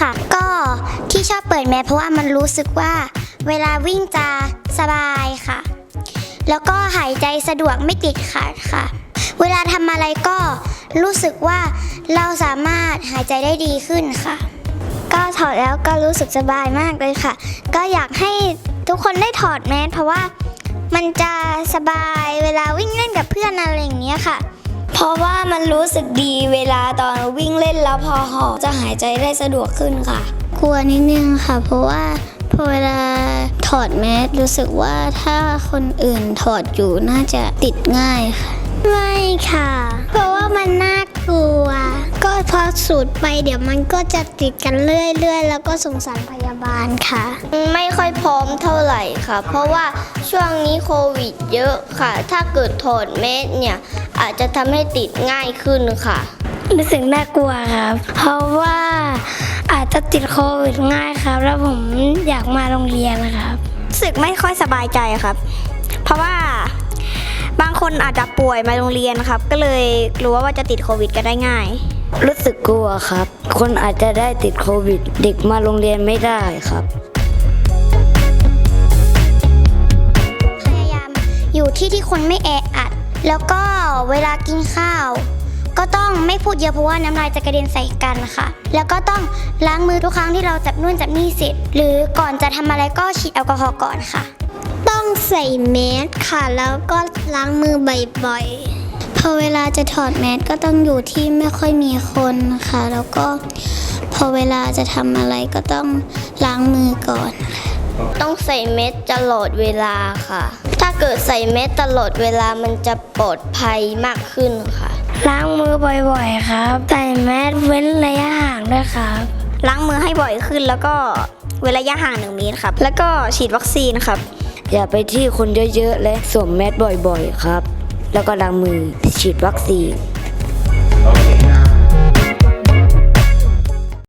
ส่ชอบเปิดแมสเพราะว่ามันรู้สึกว่าเวลาวิ่งจะสบายค่ะ แล้วก็หายใจสะดวกไม่ติดขัดค่ะ เวลาทำอะไรก็รู้สึกว่าเราสามารถหายใจได้ดีขึ้นค่ะ ก็ถอดแล้วก็รู้สึกสบายมากเลยค่ะ ก็อยากให้ทุกคนได้ถอดแมสเพราะว่ามันจะสบายเวลาวิ่งเล่นกับเพื่อนอะไรอย่างเงี้ยค่ะ เพราะว่ามันรู้สึกดีเวลาตอนวิ่งเล่นแล้วพอหอบจะหายใจได้สะดวกขึ้นค่ะ กลัวนิดนึงค่ะ เพราะว่าพอเวลาถอดแมสรู้สึกว่าถ้าคนอื่นถอดอยู่น่าจะติดง่ายค่ะ ไม่ค่ะ เพราะว่ามันน่ากลัว ก็พอสูดไปเดี๋ยวมันก็จะติดกันเรื่อยๆ แล้วก็สงสารพยาบาลค่ะ ไม่ค่อยพร้อมเท่าไหร่ค่ะ เพราะว่าช่วงนี้โควิดเยอะค่ะ ถ้าเกิดถอดเมสเนี่ย อาจจะทำให้ติดง่ายขึ้นค่ะรู้สึกน่ากลัวครับ เพราะว่าอาจจะติดโควิดง่ายครับ แล้วผมอยากมาโรงเรียนนะครับรู้สึกไม่ค่อยสบายใจครับ เพราะว่าบางคนอาจจะป่วยมาโรงเรียนครับ ก็เลยกลัวว่าจะติดโควิดกันได้ง่าย รู้สึกกลัวครับ คนอาจจะได้ติดโควิด เด็กมาโรงเรียนไม่ได้ครับ พยายามอยู่ที่ที่คนไม่แออัด แล้วก็เวลากินข้าว ก็ต้องไม่พูดเยอะเพราะว่าน้ำลายจะกระเด็นใส่กันค่ะ แล้วก็ต้องล้างมือทุกครั้งที่เราจับนู่นจับนี่เสร็จ หรือก่อนจะทำอะไรก็ฉีดแอลกอฮอล์ก่อนค่ะ ต้องใส่แมสค่ะ แล้วก็ล้างมือบ่อยๆ พอเวลาจะถอดแมสก็ต้องอยู่ที่ไม่ค่อยมีคนค่ะ แล้วก็พอเวลาจะทำอะไรก็ต้องล้างมือก่อน ต้องใส่เม็ดตลอดเวลาค่ะถ้า เกิดใส่เม็ดตลอดเวลามันจะปลอดภัยมากขึ้นค่ะ ล้างมือบ่อยๆครับ ใส่แมสเว้นระยะห่างด้วยครับ ล้างมือให้บ่อยขึ้นแล้วก็เว้นระยะห่างหนึ่งเมตรครับ แล้วก็ฉีดวัคซีนครับ อย่าไปที่คนเยอะๆและสวมแมสบ่อยๆครับ แล้วก็ล้างมือฉีดวัคซีน Okay.